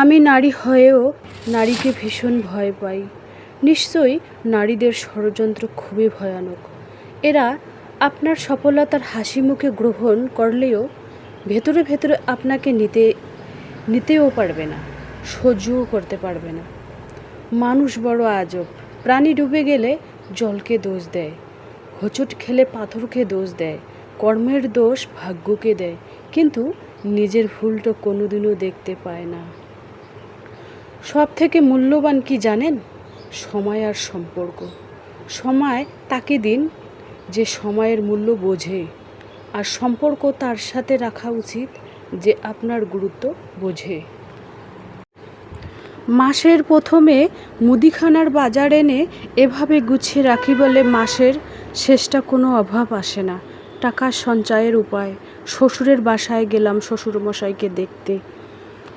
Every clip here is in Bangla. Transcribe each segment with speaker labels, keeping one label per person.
Speaker 1: আমি নারী হয়েও নারীকে ভীষণ ভয় পাই। নিশ্চয়ই নারীদের ষড়যন্ত্র খুবই ভয়ানক। এরা আপনার সফলতার হাসি মুখে গ্রহণ করলেও ভেতরে ভেতরে আপনাকে নিতে, নিতেও পারবে না, সহ্যও করতে পারবে না। মানুষ বড় আজব। প্রাণী ডুবে গেলে জলকে দোষ দেয়, হোঁচট খেলে পাথরকে দোষ দেয়, কর্মের দোষ ভাগ্যকে দেয়, কিন্তু নিজের ভুলটা কোনোদিনও দেখতে পায় না। সব থেকে মূল্যবান কি জানেন? সময় আর সম্পর্ক। সময় তাকে দিন যে সময়ের মূল্য বোঝে। আর সম্পর্ক তার সাথে রাখা উচিত যে আপনার গুরুত্ব বোঝে। মাসের প্রথমে মুদিখানার বাজার এনে এভাবে গুছিয়ে রাখি বলে মাসের শেষটা কোনো অভাব আসে না। টাকা সঞ্চয়ের উপায়। শ্বশুরের বাসায় গেলাম শ্বশুরমশাইকে দেখতে।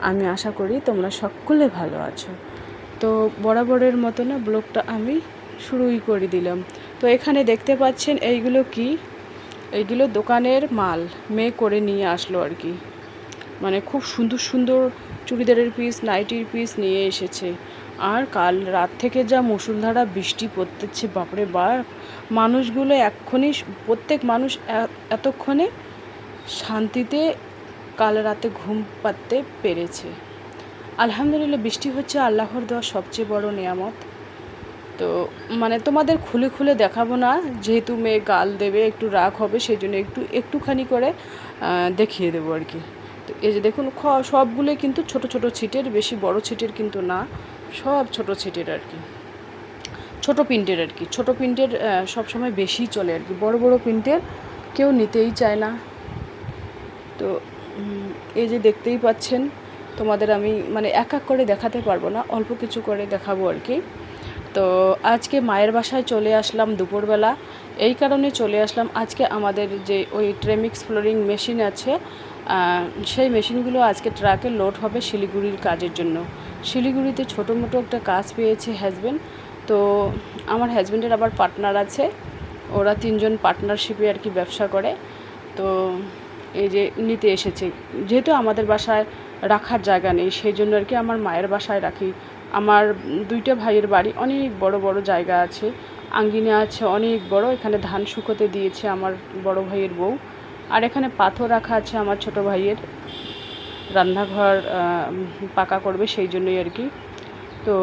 Speaker 1: আমি আশা করি তোমরা সকলে ভালো আছো। তো বরাবরের মতো না ব্লগটা আমি শুরুই করে দিলাম। তো এখানে দেখতে পাচ্ছেন এইগুলো কি? এইগুলো দোকানের মাল। মেয়ে করে নিয়ে আসলো আর কি। মানে খুব সুন্দর সুন্দর চুড়িদারের পিস নাইটির পিস নিয়ে এসেছে। আর কাল রাত থেকে যা মুসুলধারা বৃষ্টি পড়তেছে, বাপরে বাপ! মানুষগুলো এক্ষুনি প্রত্যেক মানুষ এতক্ষণে শান্তিতে কাল রাতে ঘুম পাততে পেরেছে। আলহামদুলিল্লাহ, বৃষ্টি হচ্ছে আল্লাহর দেওয়া সবচেয়ে বড় নিয়ামত। তো মানে তোমাদের খুলে খুলে দেখাবো না, যেহেতু মেয়ে গাল দেবে, একটু রাগ হবে সেই জন্য একটু, একটুখানি করে দেখিয়ে দেবো আর কি। তো এই যে দেখুন, খ- সবগুলোই কিন্তু ছোট ছোট ছিটের, বেশি বড় ছিটের কিন্তু না, সব ছোট ছিটের আর কি। ছোট প্রিন্টের আর কি, ছোট প্রিন্টের সবসময় বেশি চলে আর কি। বড় বড় প্রিন্টের কেউ নিতেই চায় না। তো এই যে দেখতেই পাচ্ছেন, তোমাদের আমি মানে এক এক করে দেখাতে পারব না, অল্প কিছু করে দেখাবো আর কি। তো আজকে মায়ের বাসায় চলে আসলাম দুপুরবেলা। এই কারণে চলে আসলাম। আজকে আমাদের যে ওই ট্রেমিক্স ফ্লোরিং মেশিন আছে সেই মেশিনগুলো আজকে ট্রাকে লোড হবে শিলিগুড়ির কাজের জন্য। শিলিগুড়িতে ছোটো মোটো একটা কাজ পেয়েছে হ্যাজব্যান্ড তো আমার হাজব্যান্ডের আবার পার্টনার আছে। ওরা তিনজন পার্টনারশিপে আর কি ব্যবসা করে। তো এই যে নিতে এসেছে। যেহেতু আমাদের বাসায় রাখার জায়গা নেই, সেই জন্য আর কি আমার মায়ের বাসায় রাখি। আমার দুইটা ভাইয়ের বাড়ি অনেক বড় বড় জায়গা আছে। আঙ্গিনা আছে অনেক বড়, এখানে ধান শুকোতে দিয়েছে আমার বড় ভাইয়ের বউ। আর এখানে পাথর রাখা আছে আমার ছোট ভাইয়ের। রান্নাঘর পাকা করবে সেই জন্যই আর কি। তো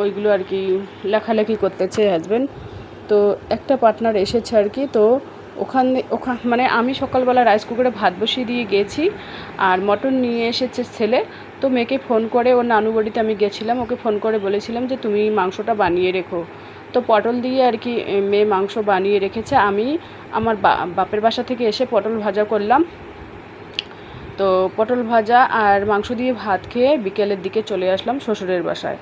Speaker 1: ওইগুলো আর কি লেখালেখি করতেছে হাজব্যান্ড তো একটা পার্টনার এসেছে আর কি, তো ওখানে ওখান মানে আমি সকালবেলা রাইস কুকারে ভাত বসিয়ে দিয়ে গেছি আর মটন নিয়ে এসেছে ছেলে, তো মেয়েকে ফোন করে, ওর নানু বাড়িতে আমি গেছিলাম, ওকে ফোন করে বলেছিলাম যে তুমি মাংসটা বানিয়ে রেখো। তো পটল দিয়ে আর কি মেয়ে মাংস বানিয়ে রেখেছে। আমি আমার বাপের বাসা থেকে এসে পটল ভাজা করলাম। তো পটল ভাজা আর মাংস দিয়ে ভাত খেয়ে বিকেলের দিকে চলে আসলাম শ্বশুরের বাসায়।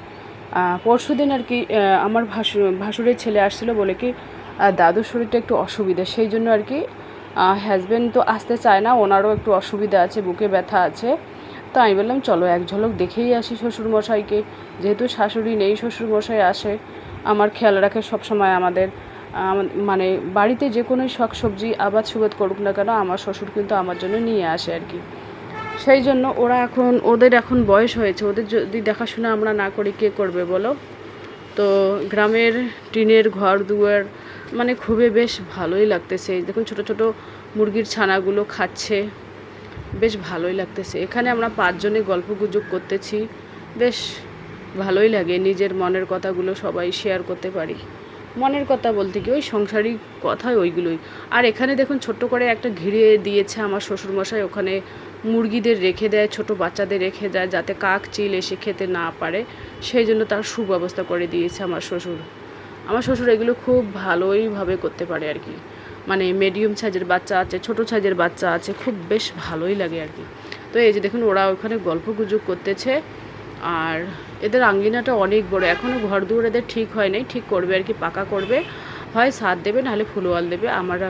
Speaker 1: পরশু দিন আর কি আমার ভাসু ভাসুরের ছেলে আসছিল বলে কি দাদুর শরীরটা একটু অসুবিধা, সেই জন্য আর কি হাজব্যান্ড তো আসতে চায় না, ওনারও একটু অসুবিধা আছে, বুকে ব্যথা আছে। তো আমি বললাম, চলো এক ঝলক দেখেই আসি শ্বশুরমশাইকে। যেহেতু শাশুড়ি নেই, শ্বশুরমশাই আসে। আমার খেয়াল রাখে সবসময় আমাদের মানে বাড়িতে যে কোনো শাক সবজি আবাদ সুবাদ করুক না কেন, আমার শ্বশুর কিন্তু আমার জন্য নিয়ে আসে আর কি। সেই জন্য ওরা এখন, ওদের এখন বয়স হয়েছে, ওদের যদি দেখাশোনা আমরা না করি, কে করবে বলো? তো গ্রামের টিনের ঘর, দুয়ার মানে খুবই বেশ ভালোই লাগতেছে। দেখুন ছোট ছোট মুরগির ছানাগুলো খাচ্ছে, বেশ ভালোই লাগতেছে। এখানে আমরা পাঁচজনে গল্প গুজব করতেছি, বেশ ভালোই লাগে নিজের মনের কথাগুলো সবাই শেয়ার করতে পারি। মনের কথা বলতে কি, ওই সংসারিক কথা ওইগুলোই। আর এখানে দেখুন ছোট্ট করে একটা ঘিরে দিয়েছে আমার শ্বশুরমশাই, ওখানে মুরগিদের রেখে দেয়, ছোট বাচ্চাদের রেখে দেয় যাতে কাক, চিল এসে খেতে না পারে। সেই জন্য তার সুব্যবস্থা করে দিয়েছে আমার শ্বশুর। আমার শ্বশুর এগুলো খুব ভালোইভাবে করতে পারে আর কি। মানে মিডিয়াম সাইজের বাচ্চা আছে, ছোট সাইজের বাচ্চা আছে, খুব বেশ ভালোই লাগে আর কি। তো এই যে দেখুন, ওরা ওখানে গল্প গুজব করতেছে। আর এদের আঙ্গিনাটা অনেক বড়। এখনও ঘর দুয়ার এদের ঠিক হয় নাই, ঠিক করবে আর কি, পাকা করবে। হয়, সার দেবে, নাহলে ফুলওয়াল দেবে। আমার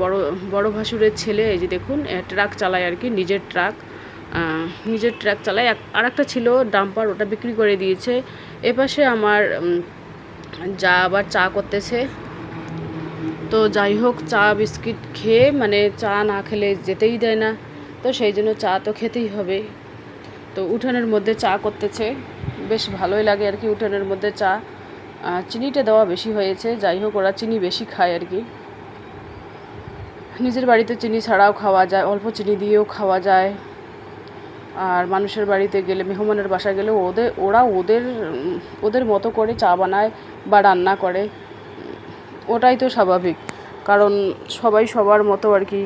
Speaker 1: বড় বড় ভাসুরের ছেলে, এই যে দেখুন ট্রাক চালায় আর কি, নিজের ট্রাক। নিজের ট্রাক চালায়। আর একটা ছিল ডাম্পার, ওটা বিক্রি করে দিয়েছে। এপাশে আমার যা আবার চা করতেছে। তো যাই হোক, চা, বিস্কিট খেয়ে মানে চা না খেলে যেতেই দেয় না। তো সেই জন্য চা তো খেতেই হবে। তো উঠানের মধ্যে চা করতেছে। বেশ ভালোই লাগে আর কি উঠানের মধ্যে চা। চিনিটা দেওয়া বেশি হয়েছে, যাই হোক ওরা চিনি বেশি খায় আর কি। নিজের বাড়িতে চিনি ছাড়াও খাওয়া যায়, অল্প চিনি দিয়েও খাওয়া যায়। আর মানুষের বাড়িতে গেলে, মেহমানের বাসায় গেলে ওদের ওরা ওদের ওদের মতো করে চা বানায় বা রান্না করে। ওটাই তো স্বাভাবিক। কারণ সবাই সবার মতো আর কি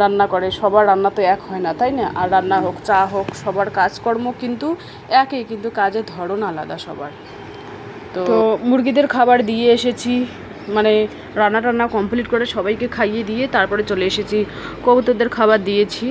Speaker 1: রান্না করে। সবার রান্না তো এক হয় না, তাই না? আর রান্না হোক, চা হোক, সবার কাজকর্ম কিন্তু একই, কিন্তু কাজের ধরন আলাদা সবার। তো মুরগিদের খাবার দিয়ে এসেছি মানে রান্না টান্না কমপ্লিট করে সবাইকে খাইয়ে দিয়ে তারপরে চলে এসেছি, কবুতরদের খাবার দিয়েছি।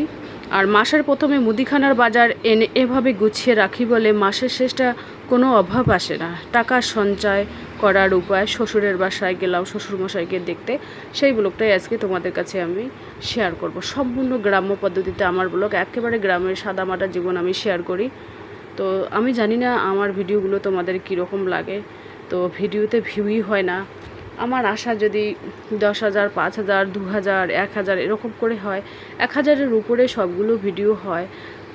Speaker 1: আর মাসের প্রথমে মুদিখানার বাজার এনে এভাবে গুছিয়ে রাখি বলে মাসের শেষটা কোনো অভাব আসে না। টাকা সঞ্চয় করার উপায়, শ্বশুরের বাসায় গেলাম, শ্বশুরমশাইকে দেখতে। সেই ব্লগটাই আজকে তোমাদের কাছে আমি শেয়ার করব। সম্পূর্ণ গ্রাম্য পদ্ধতিতে আমার ব্লগ, একেবারে গ্রামের সাদামাটা জীবন আমি শেয়ার করি। তো আমি জানি না আমার ভিডিওগুলো তোমাদের কীরকম লাগে। তো ভিডিওতে ভিউই হয় না। আমার আশা যদি দশ হাজার, পাঁচ হাজার, দু হাজার, এক হাজার এরকম করে হয়, এক হাজারের উপরে সবগুলো ভিডিও হয়,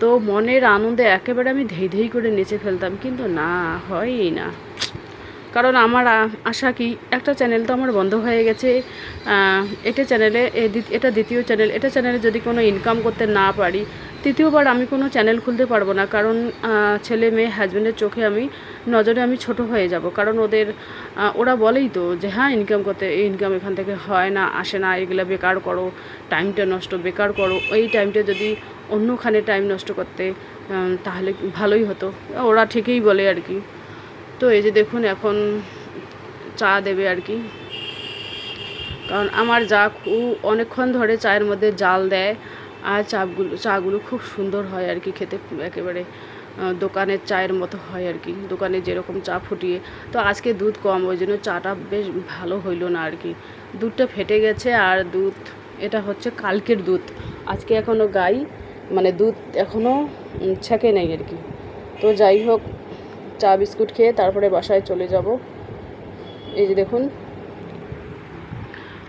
Speaker 1: তো মনের আনন্দে একেবারে আমি ধেই ধেই করে নেচে ফেলতাম, কিন্তু না, হয়ই না। কারণ আমার আশা কি, একটা চ্যানেল তো আমার বন্ধ হয়ে গেছে এটা চ্যানেলে এটা দ্বিতীয় চ্যানেল, এটা চ্যানেলে যদি কোনো ইনকাম করতে না পারি তৃতীয়বার আমি কোনো চ্যানেল খুলতে পারব না, কারণ ছেলে মেয়ে হাজব্যান্ডের চোখে আমি, নজরে আমি ছোট হয়ে যাব। কারণ ওদের ওরা বলেই তো যে হ্যাঁ ইনকাম করতে, এই ইনকাম এখান থেকে হয় না, আসে না, এগুলো বেকার করো টাইমটা নষ্ট, বেকার করো। এই টাইমটা যদি অন্যখানে টাইম নষ্ট করতে তাহলে ভালোই হতো। ওরা ঠিকই বলে আর কি। তো এই যে দেখুন, এখন চা দেবে আর কি। কারণ আমার যা খুব অনেকক্ষণ ধরে চায়ের মধ্যে জাল দেয় আর চাগুলো চাগুলো খুব সুন্দর হয় আর কি খেতে, একেবারে দোকানের চায়ের মতো হয় আর কি। দোকানে যেরকম চা ফুটিয়ে, তো আজকে দুধ কম, ওই জন্য চাটা বেশ ভালো হইল না আর কি। দুধটা ফেটে গেছে আর দুধ, এটা হচ্ছে কালকের দুধ। আজকে এখনও গাই মানে দুধ এখনও ছেঁকে নেই আর কি। তো যাই হোক, চা বিস্কুট খেয়ে তারপরে বাসায় চলে যাব। এই যে দেখুন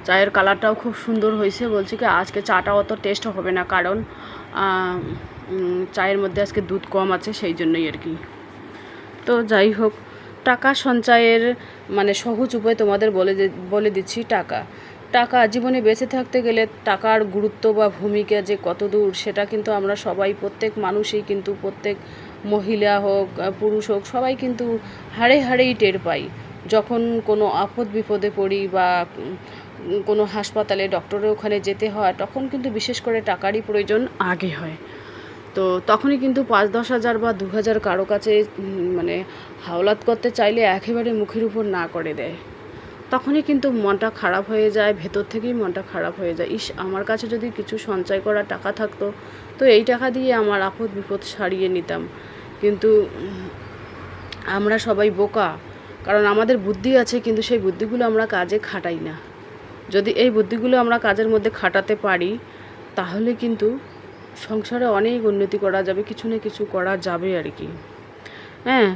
Speaker 1: চায়ের কালারটাও খুব সুন্দর হয়েছে। বলছি কি, আজকে চাটা অত টেস্ট হবে না, কারণ চায়ের মধ্যে আজকে দুধ কম আছে, সেই জন্যই আর কি। তো যাই হোক, টাকা সঞ্চয়ের মানে সহজ উপায় তোমাদের বলে বলে দিচ্ছি টাকা। টাকা জীবনে বেঁচে থাকতে গেলে টাকার গুরুত্ব বা ভূমিকা যে কত দূর, সেটা কিন্তু আমরা সবাই, প্রত্যেক মানুষই কিন্তু, প্রত্যেক মহিলা হোক পুরুষ হোক, সবাই কিন্তু হাড়ে হাড়েই টের পাই। যখন কোনো আপদ বিপদে পড়ি বা কোনো হাসপাতালে, ডক্টরের ওখানে যেতে হয়, তখন কিন্তু বিশেষ করে টাকারই প্রয়োজন আগে হয়। তো তখনই কিন্তু পাঁচ দশ হাজার বা দু হাজার কারও কাছে মানে হাওলাত করতে চাইলে একেবারে মুখের উপর না করে দেয়। তখনই কিন্তু মনটা খারাপ হয়ে যায়, ভেতর থেকেই মনটা খারাপ হয়ে যায়। ইস, আমার কাছে যদি কিছু সঞ্চয় করা টাকা থাকতো, তো এই টাকা দিয়ে আমার আপদ বিপদ সারিয়ে নিতাম। কিন্তু আমরা সবাই বোকা, কারণ আমাদের বুদ্ধি আছে, কিন্তু সেই বুদ্ধিগুলো আমরা কাজে খাটাই না। যদি এই বুদ্ধিগুলো আমরা কাজের মধ্যে খাটাতে পারি, তাহলে কিন্তু সংসারে অনেক উন্নতি করা যাবে, কিছু না কিছু করা যাবে আর কি। হ্যাঁ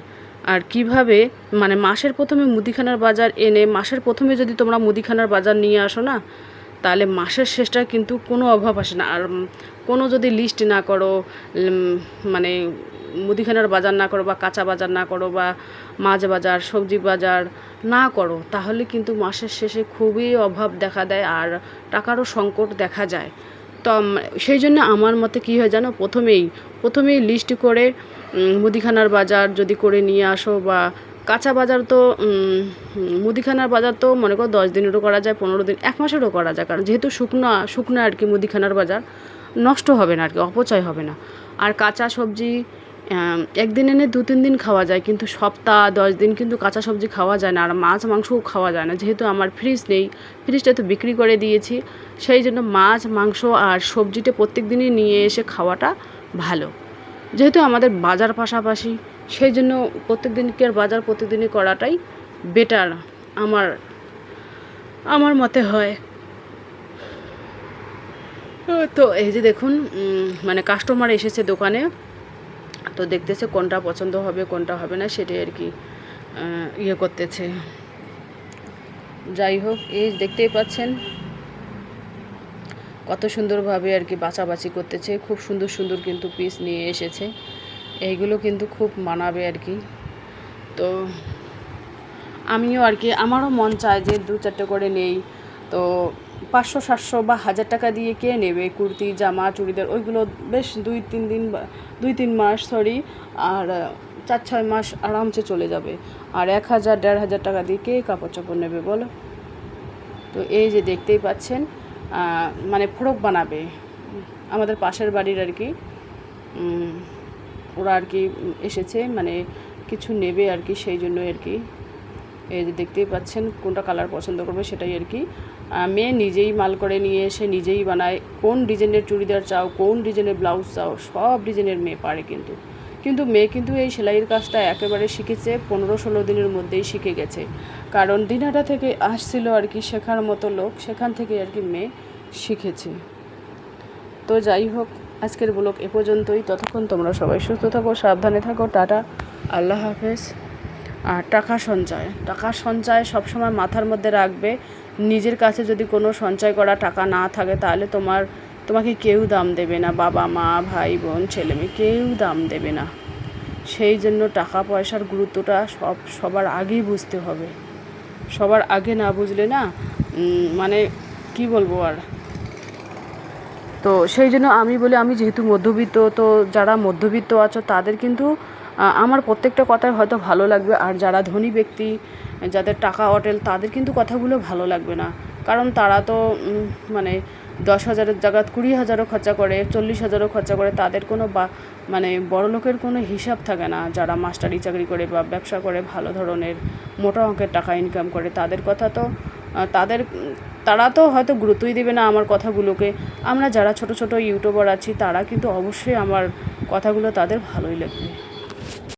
Speaker 1: আর কীভাবে মানে মাসের প্রথমে মুদিখানার বাজার এনে, মাসের প্রথমে যদি তোমরা মুদিখানার বাজার নিয়ে আসো না, তাহলে মাসের শেষটা কিন্তু কোনো অভাব আসে না। আর কোনো যদি লিস্ট না করো মানে মুদিখানার বাজার না করো বা কাঁচা বাজার না করো বা মাছ বাজার, সবজি বাজার না করো, তাহলে কিন্তু মাসের শেষে খুবই অভাব দেখা দেয় আর টাকারও সংকট দেখা যায়। তো সেই জন্য আমার মতে কী হয় জানো? প্রথমেই প্রথমেই লিস্ট করে মুদিখানার বাজার যদি করে নিয়ে আসো বা কাঁচা বাজার তো মুদিখানার বাজার তো মনে করো দশ দিনেরও করা যায়, পনেরো দিন, এক মাসেরও করা যায়। কারণ যেহেতু শুকনো শুকনো আর কি মুদিখানার বাজার, নষ্ট হবে না আর কি, অপচয় হবে না। আর কাঁচা সবজি একদিন এনে দু, তিন দিন খাওয়া যায়, কিন্তু সপ্তাহ, দশ দিন কিন্তু কাঁচা সবজি খাওয়া যায় না, আর মাছ, মাংসও খাওয়া যায় না। যেহেতু আমার ফ্রিজ নেই ফ্রিজটা তো বিক্রি করে দিয়েছি, সেই জন্য মাছ, মাংস আর সবজিটা প্রত্যেক দিনই নিয়ে এসে খাওয়াটা ভালো। যেহেতু আমাদের বাজার পাশাপাশি, সেই জন্য প্রত্যেক দিনকার বাজার প্রতিদিনই করাটাই বেটার আমার আমার মতে হয়। তো এই যে দেখুন মানে কাস্টমার এসেছে দোকানে তো দেখতেছে কোনটা পছন্দ হবে, কোনটা হবে না, সেটাই আর কি ইয়ে করতেছে। যাই হোক, এই দেখতেই পাচ্ছেন কত সুন্দরভাবে আর কি বাছাবাছি করতেছে, খুব সুন্দর সুন্দর কিন্তু পিস নিয়ে এসেছে। এইগুলো কিন্তু খুব মানাবে আর কি। তো আমিও আর কি, আমারও মন চায় যে দু চারটে করে নেই। তো পাঁচশো, সাতশো বা হাজার টাকা দিয়ে কে নেবে? কুর্তি, জামা, চুড়িদার, ওইগুলো বেশ দুই, তিন দিন দুই, তিন মাস সরি আর চার, ছয় মাস আরামসে চলে যাবে। আর এক হাজার, দেড় হাজার টাকা দিয়ে কে কাপড় চোপড় নেবে বলো? তো এই যে দেখতেই পাচ্ছেন মানে ফ্রক বানাবে। আমাদের পাশের বাড়ির আর কি ওরা আর কি এসেছে মানে কিছু নেবে আর কি, সেই জন্য আর কি। এই যে দেখতেই পাচ্ছেন কোনটা কালার পছন্দ করবে সেটাই আর কি। মেয়ে নিজেই মাল করে নিয়ে এসে নিজেই বানায়। কোন ডিজাইনের চুড়িদার চাও, কোন ডিজাইনের ব্লাউজ চাও, সব ডিজাইনের মেয়ে পারে কিন্তু। কিন্তু মেয়ে কিন্তু এই সেলাইয়ের কাজটা একেবারে শিখেছে, পনেরো ষোলো দিনের মধ্যেই শিখে গেছে। কারণ দিনহাটা থেকে আসছিল আর কি শেখার মতো লোক, সেখান থেকে আর কি মেয়ে শিখেছে। তো যাই হোক, আজকের ব্লগ এ পর্যন্তই। ততক্ষণ তোমরা সবাই সুস্থ থাকো, সাবধানে থাকো, টাটা, আল্লাহ হাফেজ। আর টাকা সঞ্চয় টাকা সঞ্চয় সবসময় মাথার মধ্যে রাখবে। নিজের কাছে যদি কোনো সঞ্চয় করা টাকা না থাকে, তাহলে তোমার, তোমাকে কেউ দাম দেবে না। বাবা, মা, ভাই, বোন, ছেলে মেয়ে, কেউ দাম দেবে না। সেই জন্য টাকা পয়সার গুরুত্বটা সব, সবার আগেই বুঝতে হবে। সবার আগে না বুঝলে না মানে কি বলব আর? তো সেই জন্য আমি বলি, আমি যেহেতু মধ্যবিত্ত, তো যারা মধ্যবিত্ত আছো, তাদের কিন্তু আমার প্রত্যেকটা কথাই হয়তো ভালো লাগবে। আর যারা ধনী ব্যক্তি যাদের টাকা অটেল, তাদের কিন্তু কথাগুলো ভালো লাগবে না। কারণ তারা তো মানে দশ হাজারের জায়গা কুড়ি হাজারও খরচা করে, চল্লিশ হাজারও খরচা করে, তাদের কোনো বা মানে বড় লোকের কোনো হিসাব থাকে না। যারা মাস্টারি চাকরি করে বা ব্যবসা করে, ভালো ধরনের মোটা অঙ্কের টাকা ইনকাম করে, তাদের কথা তো তাদের, তারা তো হয়তো গুরুত্বই দেবে না আমার কথাগুলোকে। আমরা যারা ছোট ছোট ইউটিউবার আছি, তারা কিন্তু অবশ্যই আমার কথাগুলো তাদের ভালোই লাগবে।